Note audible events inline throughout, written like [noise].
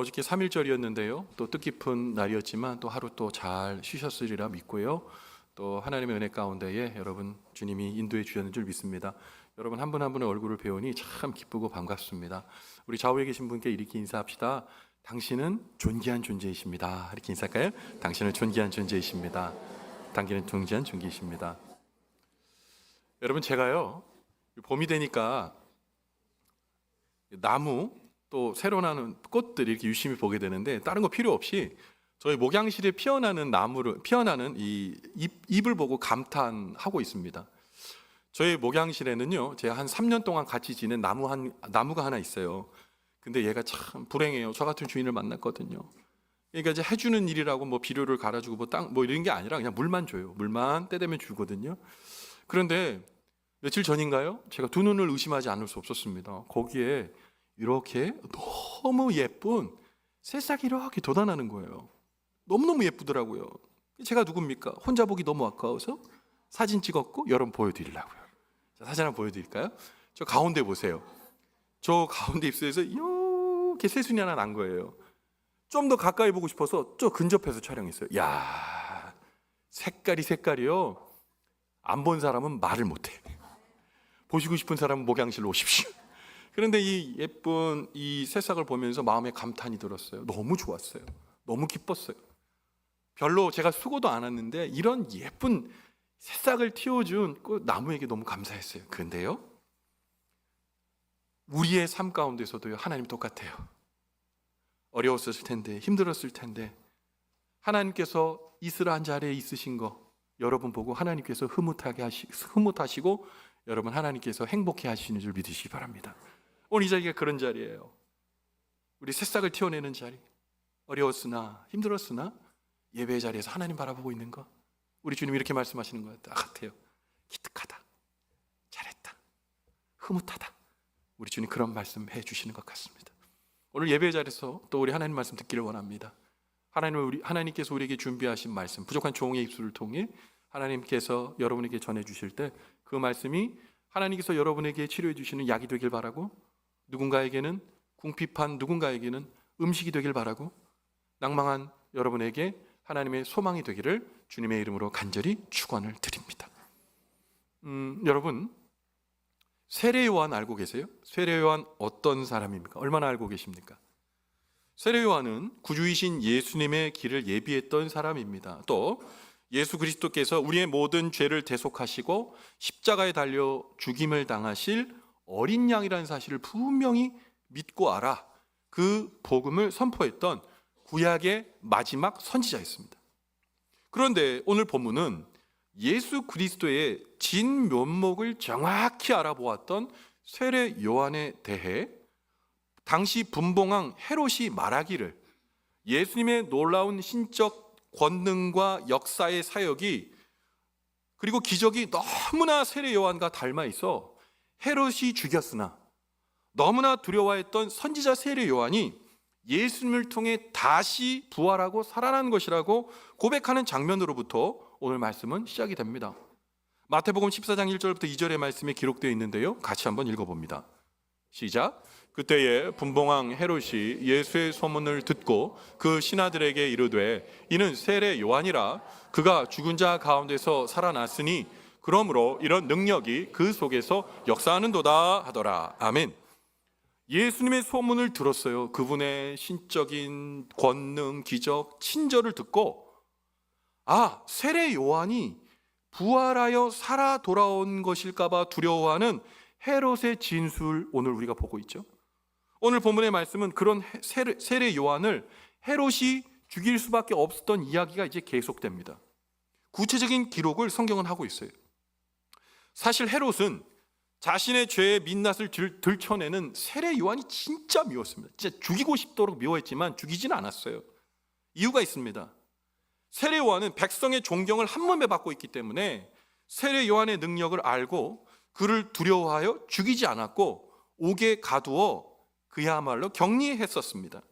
어저께 3일절이었는데요. 또 뜻깊은 날이었지만 또 하루 또 잘 쉬셨으리라 믿고요. 또 하나님의 은혜 가운데에 여러분 주님이 인도해 주셨는 줄 믿습니다. 여러분 한 분 한 분의 얼굴을 배우니 참 기쁘고 반갑습니다. 우리 좌우에 계신 분께 이렇게 인사합시다. 당신은 존귀한 존재이십니다. 이렇게 인사할까요? 당신은 존귀한 존재이십니다. 당신은 존귀한 존귀이십니다. 여러분 제가요 봄이 되니까 나무 또 새로 나는 꽃들 이렇게 유심히 보게 되는데 다른 거 필요 없이 저희 목양실에 피어나는 나무를 피어나는 이 잎, 잎을 보고 감탄하고 있습니다. 저희 목양실에는요 제가 한 3년 동안 같이 지낸 나무 한 나무가 하나 있어요. 근데 얘가 참 불행해요. 저 같은 주인을 만났거든요. 그러니까 이제 해주는 일이라고 뭐 비료를 갈아주고 뭐 땅뭐 이런 게 아니라 그냥 물만 줘요. 물만 때 되면 주거든요. 그런데 며칠 전인가요? 제가 두 눈을 의심하지 않을 수 없었습니다. 거기에 이렇게 너무 예쁜 새싹이 이렇게 돋아나는 거예요. 너무너무 예쁘더라고요. 제가 누굽니까? 혼자 보기 너무 아까워서 사진 찍었고 여러분 보여드리려고요. 자, 사진 한번 보여드릴까요? 저 가운데 보세요. 저 가운데 입술에서 이렇게 새순이 하나 난 거예요. 좀 더 가까이 보고 싶어서 저 근접해서 촬영했어요. 야 색깔이 색깔이요. 안 본 사람은 말을 못해. 보시고 싶은 사람은 목양실로 오십시오. 그런데 이 예쁜 이 새싹을 보면서 마음에 감탄이 들었어요. 너무 좋았어요. 너무 기뻤어요. 별로 제가 수고도 안 했는데 이런 예쁜 새싹을 틔워준 그 나무에게 너무 감사했어요. 근데요, 우리의 삶 가운데서도요 하나님 똑같아요. 어려웠을 텐데 힘들었을 텐데 하나님께서 이스라한 자리에 있으신 거 여러분 보고 하나님께서 흐뭇하게 하시 흐뭇하시고 여러분 하나님께서 행복해 하시는 줄 믿으시기 바랍니다. 오늘 이 자리가 그런 자리예요. 우리 새싹을 튀어내는 자리. 어려웠으나 힘들었으나 예배의 자리에서 하나님 바라보고 있는 것. 우리 주님 이렇게 말씀하시는 것 같아요. 기특하다. 잘했다. 흐뭇하다. 우리 주님 그런 말씀 해 주시는 것 같습니다. 오늘 예배의 자리에서 또 우리 하나님 말씀 듣기를 원합니다. 하나님 우리 하나님께서 우리에게 준비하신 말씀 부족한 종의 입술을 통해 하나님께서 여러분에게 전해 주실 때 그 말씀이 하나님께서 여러분에게 치료해 주시는 약이 되길 바라고 누군가에게는 궁핍한 누군가에게는 음식이 되길 바라고 낭망한 여러분에게 하나님의 소망이 되기를 주님의 이름으로 간절히 축원을 드립니다. 음, 여러분 세례 요한 알고 계세요? 세례 요한 어떤 사람입니까? 얼마나 알고 계십니까? 세례 요한은 구주이신 예수님의 길을 예비했던 사람입니다. 또 예수 그리스도께서 우리의 모든 죄를 대속하시고 십자가에 달려 죽임을 당하실 어린 양이라는 사실을 분명히 믿고 알아 그 복음을 선포했던 구약의 마지막 선지자였습니다. 그런데 오늘 본문은 예수 그리스도의 진 면목을 정확히 알아보았던 세례 요한에 대해 당시 분봉왕 헤롯이 말하기를 예수님의 놀라운 신적 권능과 역사의 사역이 그리고 기적이 너무나 세례 요한과 닮아 있어 헤롯이 죽였으나 너무나 두려워했던 선지자 세례 요한이 예수님을 통해 다시 부활하고 살아난 것이라고 고백하는 장면으로부터 오늘 말씀은 시작이 됩니다. 마태복음 14장 1절부터 2절의 말씀에 기록되어 있는데요. 같이 한번 읽어봅니다. 시작. 그때에 분봉왕 헤롯이 예수의 소문을 듣고 그 신하들에게 이르되 이는 세례 요한이라 그가 죽은 자 가운데서 살아났으니 그러므로 이런 능력이 그 속에서 역사하는도다 하더라. 아멘. 예수님의 소문을 들었어요. 그분의 신적인 권능, 기적, 친절을 듣고 아, 세례 요한이 부활하여 살아 돌아온 것일까봐 두려워하는 헤롯의 진술 오늘 우리가 보고 있죠. 오늘 본문의 말씀은 그런 세례, 요한을 헤롯이 죽일 수밖에 없었던 이야기가 이제 계속됩니다. 구체적인 기록을 성경은 하고 있어요. 사실 헤롯은 자신의 죄의 민낯을 들, 들춰내는 세례 요한이 진짜 미웠습니다. 진짜 죽이고 싶도록 미워했지만 죽이지는 않았어요. 이유가 있습니다. 세례 요한은 백성의 존경을 한 몸에 받고 있기 때문에 세례 요한의 능력을 알고 그를 두려워하여 죽이지 않았고 옥에 가두어 그야말로 격리했었습니다.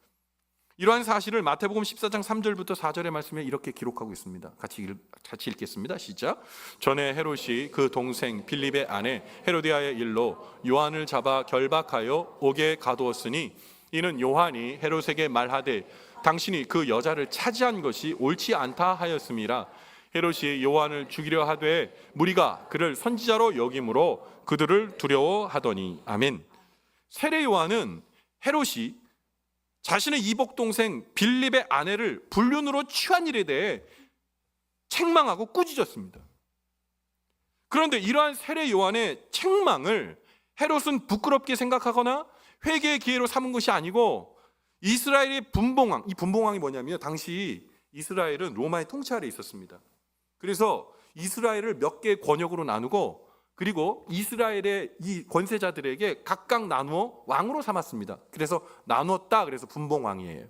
이러한 사실을 마태복음 14장 3절부터 4절의 말씀에 이렇게 기록하고 있습니다. 같이, 읽, 같이 읽겠습니다. 시작. 전에 헤롯이 그 동생 빌립의 아내 헤로디아의 일로 요한을 잡아 결박하여 옥에 가두었으니 이는 요한이 헤롯에게 말하되 당신이 그 여자를 차지한 것이 옳지 않다 하였음이라 헤롯이 요한을 죽이려 하되 무리가 그를 선지자로 여김으로 그들을 두려워하더니 아멘. 세례 요한은 헤롯이 자신의 이복 동생 빌립의 아내를 불륜으로 취한 일에 대해 책망하고 꾸짖었습니다. 그런데 이러한 세례 요한의 책망을 헤롯은 부끄럽게 생각하거나 회개의 기회로 삼은 것이 아니고 이스라엘의 분봉왕, 이 분봉왕이 뭐냐면 당시 이스라엘은 로마의 통치 아래 있었습니다. 그래서 이스라엘을 몇 개의 권역으로 나누고 그리고 이스라엘의 이 권세자들에게 각각 나누어 왕으로 삼았습니다. 그래서 나눴다. 그래서 분봉왕이에요.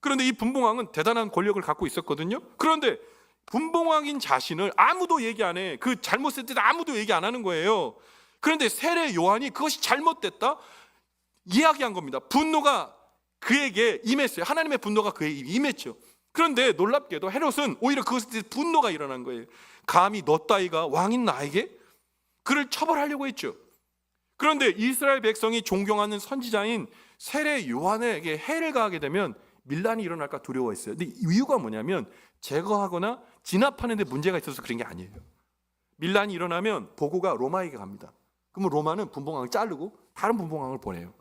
그런데 이 분봉왕은 대단한 권력을 갖고 있었거든요. 그런데 분봉왕인 자신을 아무도 얘기 안 해. 그 잘못했을 때 아무도 얘기 안 하는 거예요. 그런데 세례 요한이 그것이 잘못됐다 이야기한 겁니다. 분노가 그에게 임했어요. 하나님의 분노가 그에게 임했죠. 그런데 놀랍게도 헤롯은 오히려 그것에 대해 분노가 일어난 거예요. 감히 너 따위가 왕인 나에게 그를 처벌하려고 했죠. 그런데 이스라엘 백성이 존경하는 선지자인 세례 요한에게 해를 가하게 되면 밀란이 일어날까 두려워했어요. 근데 이유가 뭐냐면 제거하거나 진압하는 데 문제가 있어서 그런 게 아니에요. 밀란이 일어나면 보고가 로마에게 갑니다. 그러면 로마는 분봉왕을 자르고 다른 분봉왕을 보내요.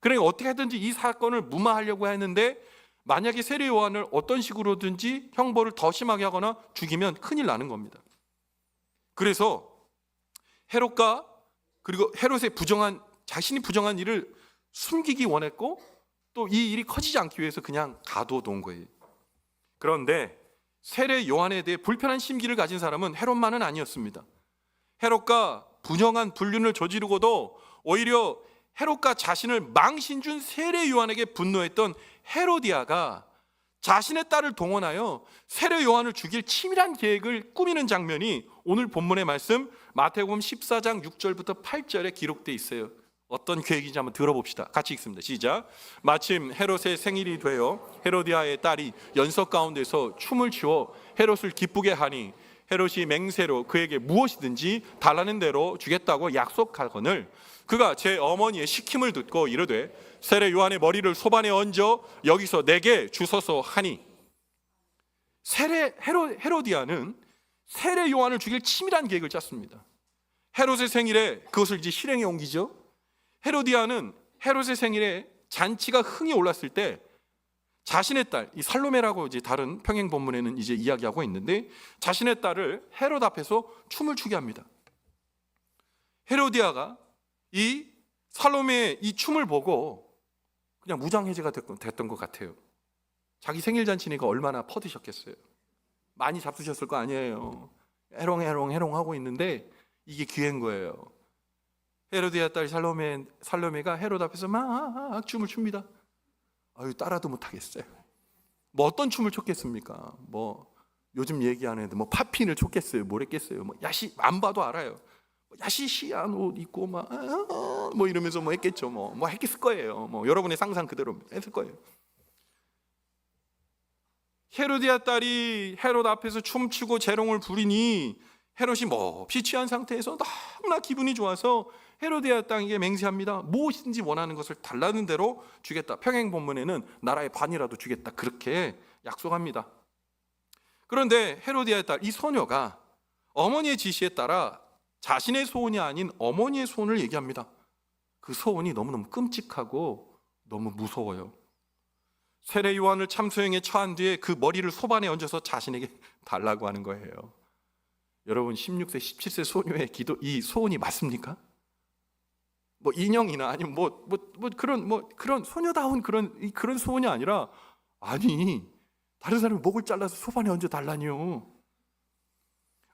그러니까 어떻게 하든지 이 사건을 무마하려고 했는데 만약에 세례 요한을 어떤 식으로든지 형벌을 더 심하게 하거나 죽이면 큰일 나는 겁니다. 그래서 헤롯과 그리고 헤롯의 부정한 자신이 부정한 일을 숨기기 원했고 또 이 일이 커지지 않기 위해서 그냥 가둬둔 거예요. 그런데 세례 요한에 대해 불편한 심기를 가진 사람은 헤롯만은 아니었습니다. 헤롯과 분영한 불륜을 저지르고도 오히려 헤롯과 자신을 망신 준 세례 요한에게 분노했던 헤로디아가 자신의 딸을 동원하여 세례 요한을 죽일 치밀한 계획을 꾸미는 장면이 오늘 본문의 말씀 마태복음 14장 6절부터 8절에 기록되어 있어요. 어떤 계획인지 한번 들어봅시다. 같이 읽습니다. 시작. 마침 헤롯의 생일이 되어 헤로디아의 딸이 연석 가운데서 춤을 추어 헤롯을 기쁘게 하니 헤롯이 맹세로 그에게 무엇이든지 달라는 대로 주겠다고 약속하거늘 그가 제 어머니의 시킴을 듣고 이르되 세례 요한의 머리를 소반에 얹어 여기서 내게 주소서 하니 세례 헤로, 헤로디아는 세례 요한을 죽일 치밀한 계획을 짰습니다. 헤롯의 생일에 그것을 이제 실행에 옮기죠. 헤로디아는 헤롯의 생일에 잔치가 흥이 올랐을 때 자신의 딸, 이 살로메라고 이제 다른 평행 본문에는 이제 이야기하고 있는데 자신의 딸을 헤롯 앞에서 춤을 추게 합니다. 헤로디아가 이 살로메의 이 춤을 보고 그냥 무장해제가 됐던, 것 같아요. 자기 생일 잔치니까 얼마나 퍼드셨겠어요. 많이 잡수셨을 거 아니에요. 해롱해롱 해롱 하고 있는데 이게 기회인 거예요. 헤로디아 딸 살로메 살로메가 헤롯 앞에서 막 춤을 춥니다. 아유 따라도 못 하겠어요. 뭐 어떤 춤을 췄겠습니까? 뭐 요즘 얘기하는 뭐 팝핀을 췄겠어요. 뭘 했겠어요? 뭐 야시 안 봐도 알아요. 뭐 야시시한 옷 입고 막뭐 이러면서 뭐 했겠죠. 뭐 뭐 했겠을 거예요. 뭐 여러분의 상상 그대로 했을 거예요. 헤로디아 딸이 헤롯 앞에서 춤추고 재롱을 부리니 헤롯이 몹시 취한 상태에서 너무나 기분이 좋아서 헤로디아 땅에게 맹세합니다. 무엇인지 원하는 것을 달라는 대로 주겠다. 평행 본문에는 나라의 반이라도 주겠다. 그렇게 약속합니다. 그런데 헤로디아의 딸 이 소녀가 어머니의 지시에 따라 자신의 소원이 아닌 어머니의 소원을 얘기합니다. 그 소원이 너무너무 끔찍하고 너무 무서워요. 세례 요한을 참소형에 처한 뒤에 그 머리를 소반에 얹어서 자신에게 [laughs] 달라고 하는 거예요. 여러분 16세, 17세 소녀의 기도 이 소원이 맞습니까? 뭐 인형이나 아니면 뭐뭐뭐 그런 뭐 그런 소녀다운 그런 이 그런 소원이 아니라 아니 다른 사람이 목을 잘라서 소반에 얹어 달라니요.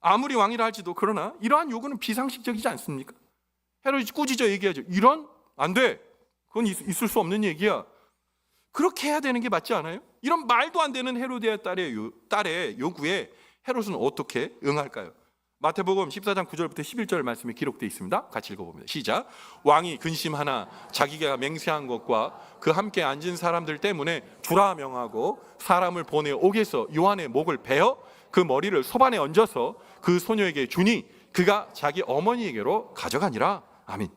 아무리 왕이라 할지도 그러나 이러한 요구는 비상식적이지 않습니까? 헤롯이 꾸짖어 얘기하죠. 이런 안 돼. 그건 있, 있을 수 없는 얘기야. 그렇게 해야 되는 게 맞지 않아요? 이런 말도 안 되는 헤로디아 딸의 요, 딸의 요구에 헤롯은 어떻게 응할까요? 마태복음 14장 9절부터 11절 말씀에 기록되어 있습니다. 같이 읽어봅니다. 시작. 왕이 근심하나 자기가 맹세한 것과 그 함께 앉은 사람들 때문에 주라 명하고 사람을 보내 옥에서 요한의 목을 베어 그 머리를 소반에 얹어서 그 소녀에게 주니 그가 자기 어머니에게로 가져가니라. 아멘.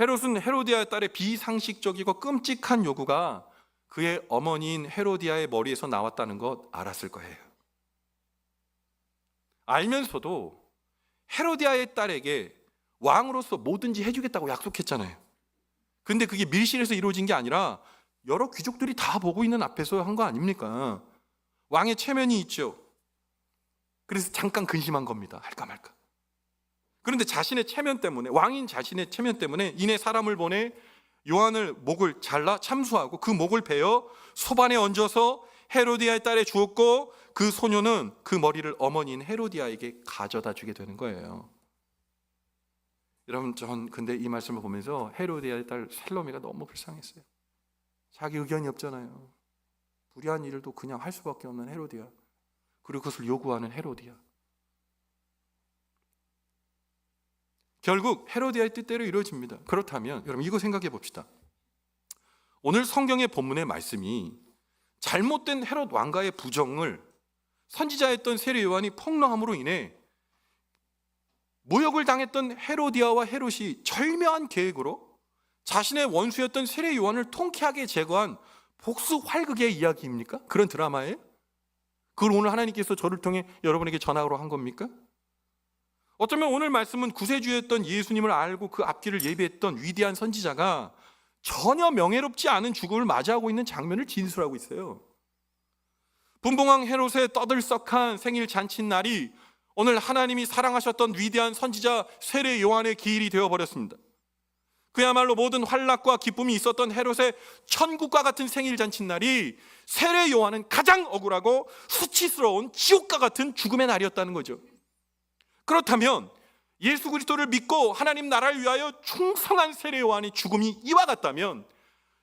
헤롯은 헤로디아의 딸의 비상식적이고 끔찍한 요구가 그의 어머니인 헤로디아의 머리에서 나왔다는 것 알았을 거예요. 알면서도 헤로디아의 딸에게 왕으로서 뭐든지 해주겠다고 약속했잖아요. 근데 그게 밀실에서 이루어진 게 아니라 여러 귀족들이 다 보고 있는 앞에서 한 거 아닙니까? 왕의 체면이 있죠. 그래서 잠깐 근심한 겁니다. 할까 말까. 그런데 자신의 체면 때문에 왕인 자신의 체면 때문에 이내 사람을 보내 요한을 목을 잘라 참수하고 그 목을 베어 소반에 얹어서 헤로디아의 딸에 주었고 그 소녀는 그 머리를 어머니인 헤로디아에게 가져다 주게 되는 거예요. 여러분 전 근데 이 말씀을 보면서 헤로디아의 딸 살로미가 너무 불쌍했어요. 자기 의견이 없잖아요. 불의한 일도 그냥 할 수밖에 없는 헤로디아. 그리고 그것을 요구하는 헤로디아. 결국 헤로디아의 뜻대로 이루어집니다. 그렇다면 여러분 이거 생각해 봅시다. 오늘 성경의 본문의 말씀이 잘못된 헤롯 왕가의 부정을 선지자였던 세례 요한이 폭로함으로 인해 모욕을 당했던 헤로디아와 헤롯이 절묘한 계획으로 자신의 원수였던 세례 요한을 통쾌하게 제거한 복수 활극의 이야기입니까? 그런 드라마예요? 그걸 오늘 하나님께서 저를 통해 여러분에게 전하러 한 겁니까? 어쩌면 오늘 말씀은 구세주였던 예수님을 알고 그 앞길을 예비했던 위대한 선지자가 전혀 명예롭지 않은 죽음을 맞이하고 있는 장면을 진술하고 있어요. 분봉왕 헤롯의 떠들썩한 생일 잔치 날이 오늘 하나님이 사랑하셨던 위대한 선지자 세례 요한의 기일이 되어 버렸습니다. 그야말로 모든 환락과 기쁨이 있었던 헤롯의 천국과 같은 생일 잔치 날이 세례 요한은 가장 억울하고 수치스러운 지옥과 같은 죽음의 날이었다는 거죠. 그렇다면 예수 그리스도를 믿고 하나님 나라를 위하여 충성한 세례 요한의 죽음이 이와 같다면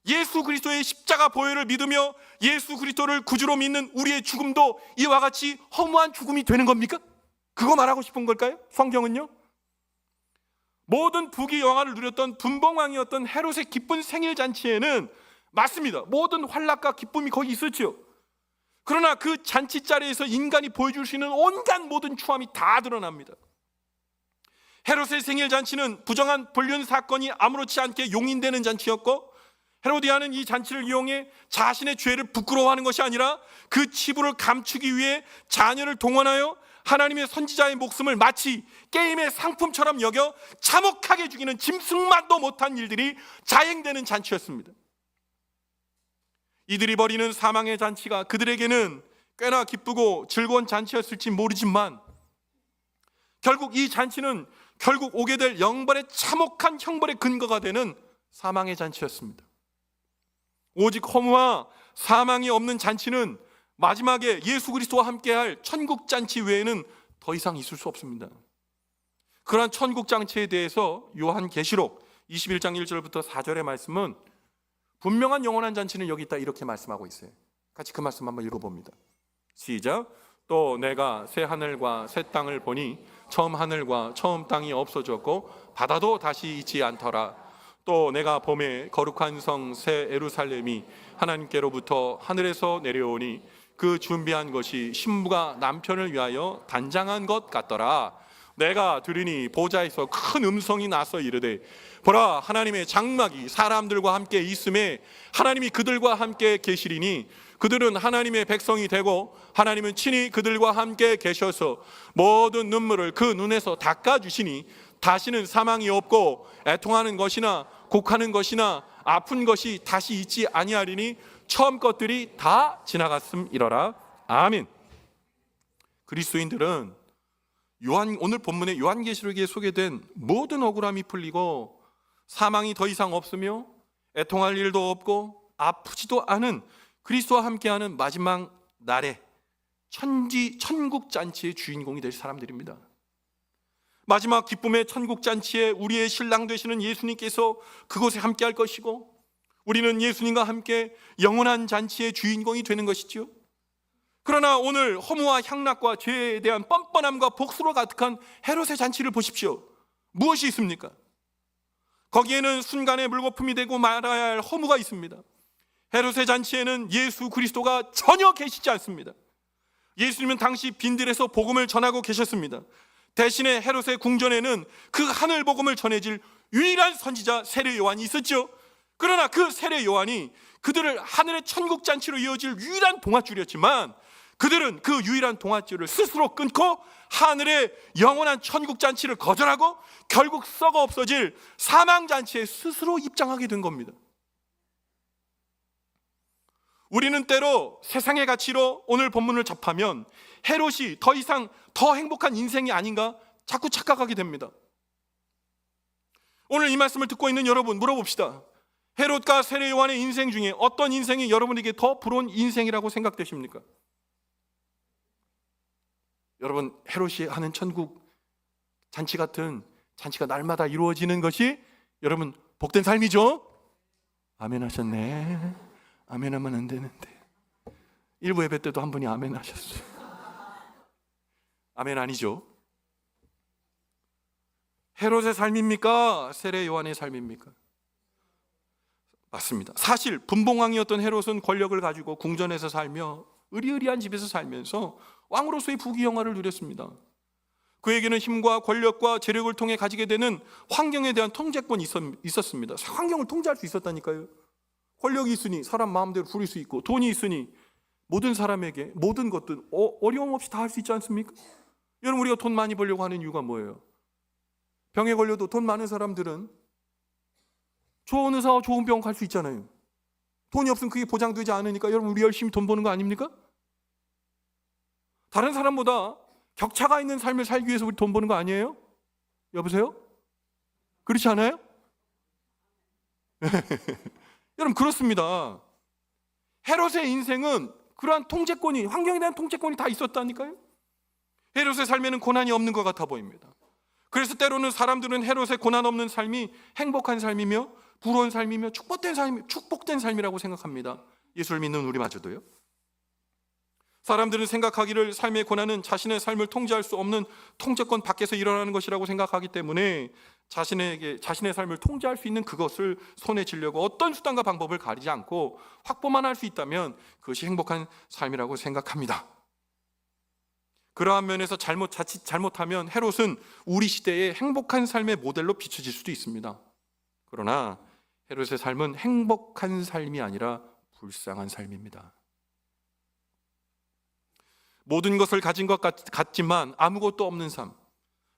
예수 그리스도의 십자가 보혈을 믿으며 예수 그리스도를 구주로 믿는 우리의 죽음도 이와 같이 허무한 죽음이 되는 겁니까? 그거 말하고 싶은 걸까요? 성경은요? 모든 부귀 영화를 누렸던 분봉왕이었던 헤롯의 기쁜 생일 잔치에는 맞습니다. 모든 환락과 기쁨이 거기 있었지요. 그러나 그 잔치 자리에서 인간이 보여줄 수 있는 온갖 모든 추함이 다 드러납니다. 헤롯의 생일 잔치는 부정한 불륜 사건이 아무렇지 않게 용인되는 잔치였고 헤로디아는 이 잔치를 이용해 자신의 죄를 부끄러워하는 것이 아니라 그 치부를 감추기 위해 자녀를 동원하여 하나님의 선지자의 목숨을 마치 게임의 상품처럼 여겨 참혹하게 죽이는 짐승만도 못한 일들이 자행되는 잔치였습니다. 이들이 벌이는 사망의 잔치가 그들에게는 꽤나 기쁘고 즐거운 잔치였을지 모르지만 결국 이 잔치는 결국 오게 될 영벌의 참혹한 형벌의 근거가 되는 사망의 잔치였습니다. 오직 허무와 사망이 없는 잔치는 마지막에 예수 그리스도와 함께할 천국 잔치 외에는 더 이상 있을 수 없습니다. 그러한 천국 잔치에 대해서 요한 계시록 21장 1절부터 4절의 말씀은 분명한 영원한 잔치는 여기 있다 이렇게 말씀하고 있어요. 같이 그 말씀 한번 읽어봅니다. 시작. 또 내가 새 하늘과 새 땅을 보니 처음 하늘과 처음 땅이 없어졌고 바다도 다시 있지 않더라. 또 내가 봄에 거룩한 성 새 에루살렘이 하나님께로부터 하늘에서 내려오니 그 준비한 것이 신부가 남편을 위하여 단장한 것 같더라. 내가 들으니 보좌에서 큰 음성이 나서 이르되 보라 하나님의 장막이 사람들과 함께 있음에 하나님이 그들과 함께 계시리니 그들은 하나님의 백성이 되고 하나님은 친히 그들과 함께 계셔서 모든 눈물을 그 눈에서 닦아 주시니 다시는 사망이 없고 애통하는 것이나 곡하는 것이나 아픈 것이 다시 있지 아니하리니 처음 것들이 다 지나갔음 이러라 아멘. 그리스도인들은 요한 오늘 본문의 요한계시록에 소개된 모든 억울함이 풀리고 사망이 더 이상 없으며 애통할 일도 없고 아프지도 않은 그리스도와 함께하는 마지막 날에 천지 천국 잔치의 주인공이 될 사람들입니다. 마지막 기쁨의 천국 잔치에 우리의 신랑 되시는 예수님께서 그곳에 함께 할 것이고 우리는 예수님과 함께 영원한 잔치의 주인공이 되는 것이지요. 그러나 오늘 허무와 향락과 죄에 대한 뻔뻔함과 복수로 가득한 헤롯의 잔치를 보십시오. 무엇이 있습니까? 거기에는 순간의 물거품이 되고 말아야 할 허무가 있습니다. 헤롯의 잔치에는 예수 그리스도가 전혀 계시지 않습니다. 예수님은 당시 빈들에서 복음을 전하고 계셨습니다. 대신에 헤롯의 궁전에는 그 하늘 복음을 전해질 유일한 선지자 세례 요한이 있었죠. 그러나 그 세례 요한이 그들을 하늘의 천국 잔치로 이어질 유일한 동아줄이었지만 그들은 그 유일한 동아줄을 스스로 끊고 하늘의 영원한 천국 잔치를 거절하고 결국 썩어 없어질 사망 잔치에 스스로 입장하게 된 겁니다. 우리는 때로 세상의 가치로 오늘 본문을 접하면 헤롯이 더 이상 더 행복한 인생이 아닌가 자꾸 착각하게 됩니다. 오늘 이 말씀을 듣고 있는 여러분 물어봅시다. 헤롯과 세례 요한의 인생 중에 어떤 인생이 여러분에게 더 부러운 인생이라고 생각되십니까? 여러분 헤롯이 하는 천국 잔치 같은 잔치가 날마다 이루어지는 것이 여러분 복된 삶이죠? 아멘 하셨네. 아멘 하면 안 되는데. 일부 예배 때도 한 분이 아멘 하셨어요. 아멘 아니죠? 헤롯의 삶입니까? 세례 요한의 삶입니까? 맞습니다. 사실 분봉왕이었던 헤롯은 권력을 가지고 궁전에서 살며 의리의리한 집에서 살면서 왕으로서의 부귀영화를 누렸습니다. 그에게는 힘과 권력과 재력을 통해 가지게 되는 환경에 대한 통제권이 있었습니다. 환경을 통제할 수 있었다니까요. 권력이 있으니 사람 마음대로 부릴 수 있고 돈이 있으니 모든 사람에게 모든 것들 어, 어려움 없이 다 할 수 있지 않습니까? 여러분 우리가 돈 많이 벌려고 하는 이유가 뭐예요? 병에 걸려도 돈 많은 사람들은 좋은 의사와 좋은 병원 갈 수 있잖아요. 돈이 없으면 그게 보장되지 않으니까 여러분 우리 열심히 돈 버는 거 아닙니까? 다른 사람보다 격차가 있는 삶을 살기 위해서 우리 돈 버는 거 아니에요? 여보세요? 그렇지 않아요? [laughs] 여러분 그렇습니다. 헤롯의 인생은 그러한 통제권이 환경에 대한 통제권이 다 있었다니까요. 헤롯의 삶에는 고난이 없는 것 같아 보입니다. 그래서 때로는 사람들은 헤롯의 고난 없는 삶이 행복한 삶이며 부러운 삶이며 축복된 삶, 축복된 삶이라고 생각합니다. 예수를 믿는 우리마저도요. 사람들은 생각하기를 삶의 고난은 자신의 삶을 통제할 수 없는 통제권 밖에서 일어나는 것이라고 생각하기 때문에 자신에게 자신의 삶을 통제할 수 있는 그것을 손에 쥐려고 어떤 수단과 방법을 가리지 않고 확보만 할 수 있다면 그것이 행복한 삶이라고 생각합니다. 그러한 면에서 잘못 자칫 잘못하면 헤롯은 우리 시대의 행복한 삶의 모델로 비춰질 수도 있습니다. 그러나 헤롯의 삶은 행복한 삶이 아니라 불쌍한 삶입니다. 모든 것을 가진 것 같, 지만 아무것도 없는 삶.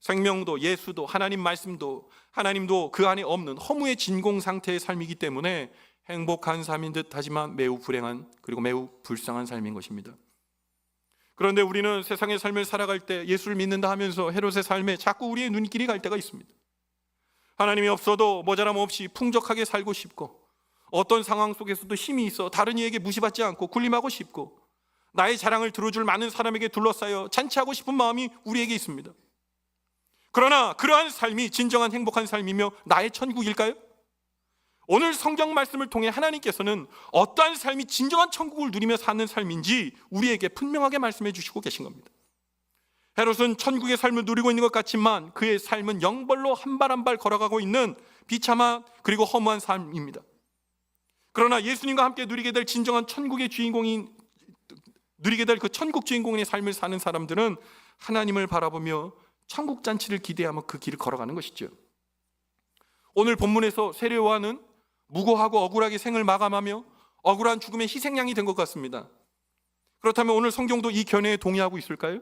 생명도 예수도 하나님 말씀도 하나님도 그 안에 없는 허무의 진공 상태의 삶이기 때문에 행복한 삶인 듯 하지만 매우 불행한 그리고 매우 불쌍한 삶인 것입니다. 그런데 우리는 세상의 삶을 살아갈 때 예수를 믿는다 하면서 헤롯의 삶에 자꾸 우리의 눈길이 갈 때가 있습니다. 하나님이 없어도 모자람 없이 풍족하게 살고 싶고 어떤 상황 속에서도 힘이 있어 다른 이에게 무시받지 않고 군림하고 싶고 나의 자랑을 들어줄 많은 사람에게 둘러싸여 잔치하고 싶은 마음이 우리에게 있습니다. 그러나 그러한 삶이 진정한 행복한 삶이며 나의 천국일까요? 오늘 성경 말씀을 통해 하나님께서는 어떠한 삶이 진정한 천국을 누리며 사는 삶인지 우리에게 분명하게 말씀해 주시고 계신 겁니다. 헤롯은 천국의 삶을 누리고 있는 것 같지만 그의 삶은 영벌로 한 발 한 발 걸어가고 있는 비참한 그리고 허무한 삶입니다. 그러나 예수님과 함께 누리게 될 진정한 천국의 주인공인 누리게 될 그 천국 주인공의 삶을 사는 사람들은 하나님을 바라보며 천국 잔치를 기대하며 그 길을 걸어가는 것이죠. 오늘 본문에서 세례요한은 무고하고 억울하게 생을 마감하며 억울한 죽음의 희생양이 된 것 같습니다. 그렇다면 오늘 성경도 이 견해에 동의하고 있을까요?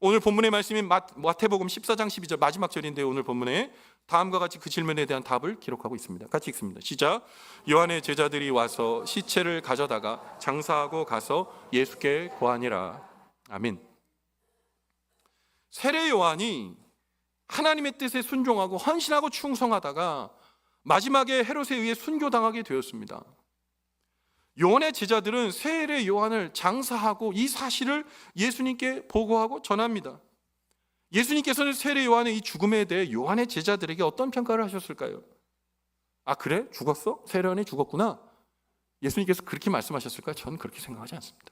오늘 본문의 말씀인 마태복음 14장 12절 마지막 절인데 오늘 본문에 다음과 같이 그 질문에 대한 답을 기록하고 있습니다. 같이 읽습니다. 시작. 요한의 제자들이 와서 시체를 가져다가 장사하고 가서 예수께 고하니라. 아멘. 세례 요한이 하나님의 뜻에 순종하고 헌신하고 충성하다가 마지막에 헤롯에 의해 순교당하게 되었습니다. 요한의 제자들은 세례 요한을 장사하고 이 사실을 예수님께 보고하고 전합니다. 예수님께서는 세례 요한의 이 죽음에 대해 요한의 제자들에게 어떤 평가를 하셨을까요? 아 그래? 죽었어? 세례 요한이 죽었구나. 예수님께서 그렇게 말씀하셨을까요? 저는 그렇게 생각하지 않습니다.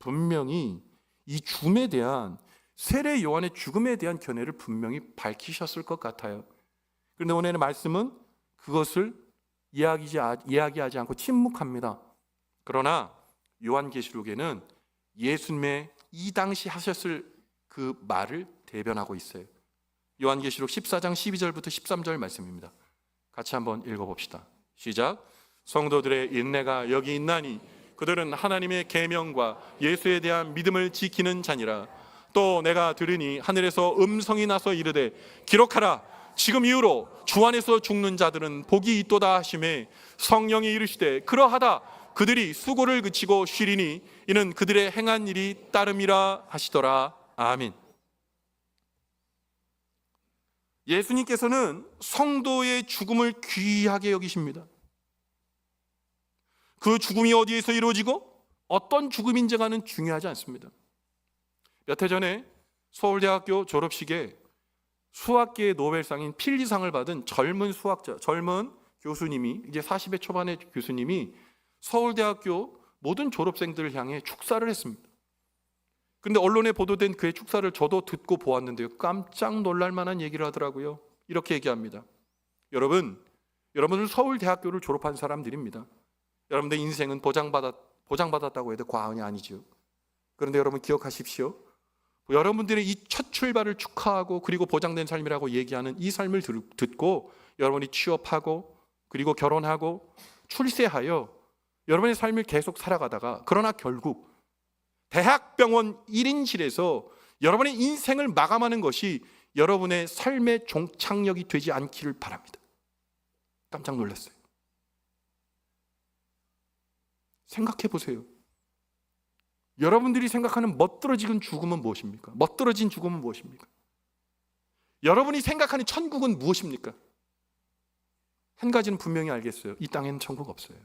분명히 이 죽음에 대한 세례 요한의 죽음에 대한 견해를 분명히 밝히셨을 것 같아요. 그런데 오늘의 말씀은 그것을 이야기하지 않고 침묵합니다. 그러나 요한계시록에는 예수님의 이 당시 하셨을 그 말을 대변하고 있어요. 요한계시록 14장 12절부터 13절 말씀입니다. 같이 한번 읽어봅시다. 시작. 성도들의 인내가 여기 있나니 그들은 하나님의 계명과 예수에 대한 믿음을 지키는 자니라. 또 내가 들으니 하늘에서 음성이 나서 이르되 기록하라. 지금 이후로 주 안에서 죽는 자들은 복이 있도다 하심에 성령이 이르시되 그러하다. 그들이 수고를 그치고 쉬리니 이는 그들의 행한 일이 따름이라 하시더라. 아멘. 예수님께서는 성도의 죽음을 귀하게 여기십니다. 그 죽음이 어디에서 이루어지고 어떤 죽음인지가는 중요하지 않습니다. 몇 해 전에 서울대학교 졸업식에 수학계의 노벨상인 필리상을 받은 젊은 수학자, 젊은 교수님이 이제 40의 초반의 교수님이 서울대학교 모든 졸업생들을 향해 축사를 했습니다. 근데 언론에 보도된 그의 축사를 저도 듣고 보았는데요. 깜짝 놀랄 만한 얘기를 하더라고요. 이렇게 얘기합니다. 여러분, 여러분은 서울대학교를 졸업한 사람들입니다. 여러분들 인생은 보장받았, 보장받았다고 해도 과언이 아니죠. 그런데 여러분 기억하십시오. 여러분들의 이 첫 출발을 축하하고 그리고 보장된 삶이라고 얘기하는 이 삶을 들- 듣고 여러분이 취업하고 그리고 결혼하고 출세하여 여러분의 삶을 계속 살아가다가 그러나 결국 대학병원 1인실에서 여러분의 인생을 마감하는 것이 여러분의 삶의 종착역이 되지 않기를 바랍니다. 깜짝 놀랐어요. 생각해 보세요. 여러분들이 생각하는 멋들어진 죽음은 무엇입니까? 멋들어진 죽음은 무엇입니까? 여러분이 생각하는 천국은 무엇입니까? 한 가지는 분명히 알겠어요. 이 땅에는 천국 없어요.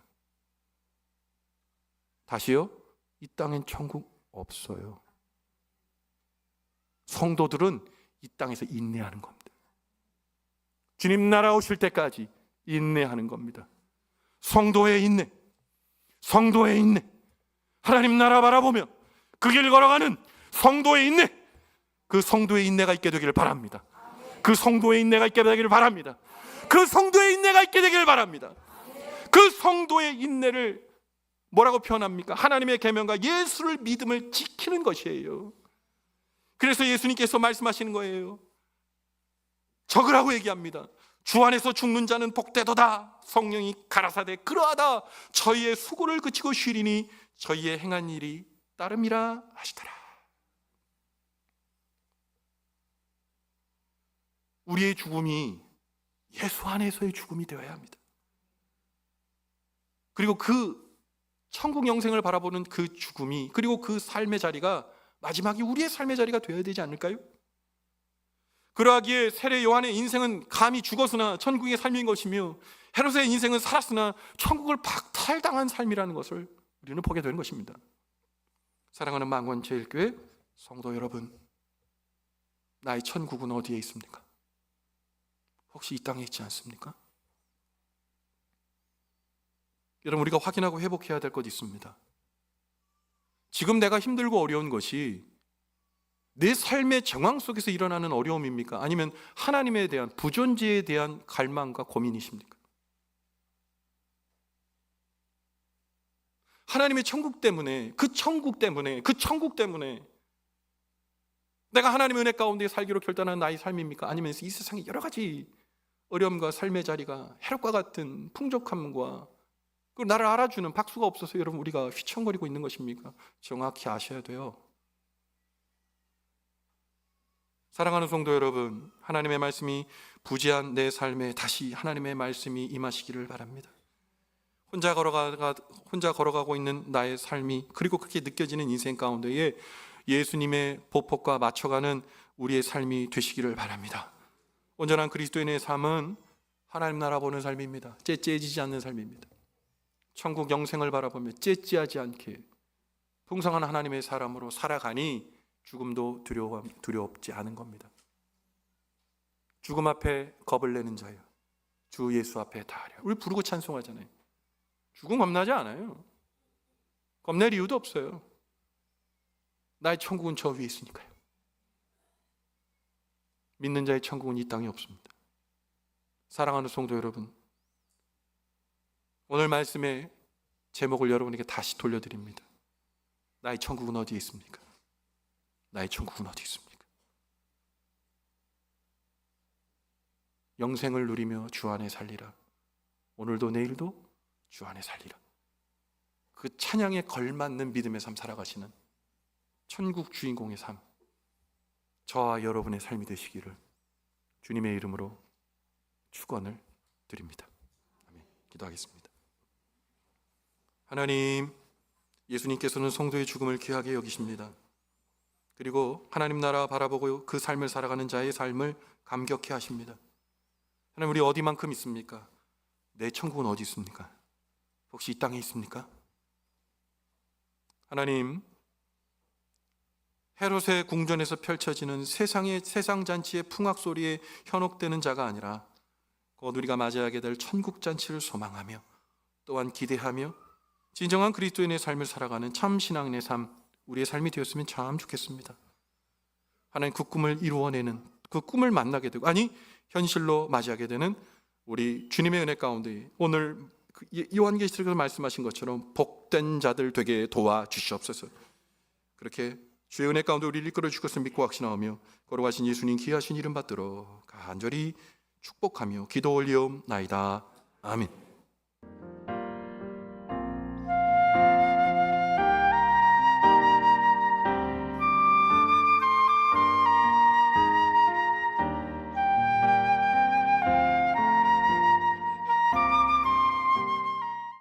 다시요? 이 땅엔 천국 없어요. 성도들은 이 땅에서 인내하는 겁니다. 주님 나라 오실 때까지 인내하는 겁니다. 성도의 인내, 성도의 인내, 하나님 나라 바라보며 그 길 걸어가는 성도의 인내, 그 성도의 인내가 있게 되기를 바랍니다. 그 성도의 인내가 있게 되기를 바랍니다. 그 성도의 인내가 있게 되기를 바랍니다. 그 성도의 인내를 뭐라고 표현합니까? 하나님의 계명과 예수를 믿음을 지키는 것이에요. 그래서 예수님께서 말씀하시는 거예요. 적으라고 얘기합니다. 주 안에서 죽는 자는 복되도다. 성령이 가라사대 그러하다. 저희의 수고를 그치고 쉬리니 저희의 행한 일이 따름이라 하시더라. 우리의 죽음이 예수 안에서의 죽음이 되어야 합니다. 그리고 그 천국 영생을 바라보는 그 죽음이 그리고 그 삶의 자리가 마지막이 우리의 삶의 자리가 되어야 되지 않을까요? 그러하기에 세례 요한의 인생은 감히 죽었으나 천국의 삶인 것이며 헤롯의 인생은 살았으나 천국을 박탈당한 삶이라는 것을 우리는 보게 되는 것입니다. 사랑하는 망원 제일교회 성도 여러분, 나의 천국은 어디에 있습니까? 혹시 이 땅에 있지 않습니까? 여러분 우리가 확인하고 회복해야 될 것 있습니다. 지금 내가 힘들고 어려운 것이 내 삶의 정황 속에서 일어나는 어려움입니까? 아니면 하나님에 대한 부존재에 대한 갈망과 고민이십니까? 하나님의 천국 때문에 그 천국 때문에 그 천국 때문에 내가 하나님의 은혜 가운데 살기로 결단한 나의 삶입니까? 아니면 이 세상의 여러 가지 어려움과 삶의 자리가 해롭과 같은 풍족함과 그 나를 알아주는 박수가 없어서 여러분 우리가 휘청거리고 있는 것입니까? 정확히 아셔야 돼요. 사랑하는 성도 여러분, 하나님의 말씀이 부재한 내 삶에 다시 하나님의 말씀이 임하시기를 바랍니다. 혼자 걸어가 혼자 걸어가고 있는 나의 삶이 그리고 그렇게 느껴지는 인생 가운데에 예수님의 보폭과 맞춰가는 우리의 삶이 되시기를 바랍니다. 온전한 그리스도인의 삶은 하나님 나라 보는 삶입니다. 째째지지 않는 삶입니다. 천국 영생을 바라보며 째째하지 않게 풍성한 하나님의 사람으로 살아가니 죽음도 두려워, 두렵지 않은 겁니다. 죽음 앞에 겁을 내는 자요. 주 예수 앞에 다하려. 우리 부르고 찬송하잖아요. 죽음 겁나지 않아요. 겁낼 이유도 없어요. 나의 천국은 저 위에 있으니까요. 믿는 자의 천국은 이 땅에 없습니다. 사랑하는 성도 여러분, 오늘 말씀의 제목을 여러분에게 다시 돌려드립니다. 나의 천국은 어디에 있습니까? 나의 천국은 어디 있습니까? 영생을 누리며 주 안에 살리라. 오늘도 내일도 주 안에 살리라. 그 찬양에 걸맞는 믿음의 삶 살아가시는 천국 주인공의 삶. 저와 여러분의 삶이 되시기를 주님의 이름으로 축원을 드립니다. 아멘. 기도하겠습니다. 하나님, 예수님께서는 성도의 죽음을 귀하게 여기십니다. 그리고 하나님 나라 바라보고 그 삶을 살아가는 자의 삶을 감격해 하십니다. 하나님 우리 어디만큼 있습니까? 내 천국은 어디 있습니까? 혹시 이 땅에 있습니까? 하나님 헤롯의 궁전에서 펼쳐지는 세상의 세상 잔치의 풍악 소리에 현혹되는 자가 아니라 곧 우리가 맞이하게 될 천국 잔치를 소망하며 또한 기대하며 진정한 그리스도인의 삶을 살아가는 참 신앙인의 삶 우리의 삶이 되었으면 참 좋겠습니다. 하나님 그 꿈을 이루어내는 그 꿈을 만나게 되고 아니 현실로 맞이하게 되는 우리 주님의 은혜 가운데 오늘 그 요한계시록에서 말씀하신 것처럼 복된 자들 되게 도와 주시옵소서. 그렇게 주의 은혜 가운데 우리를 이끌어 줄 것을 믿고 확신하며 걸어가신 예수님 귀하신 이름 받들어 간절히 축복하며 기도 올리옵나이다. 아멘.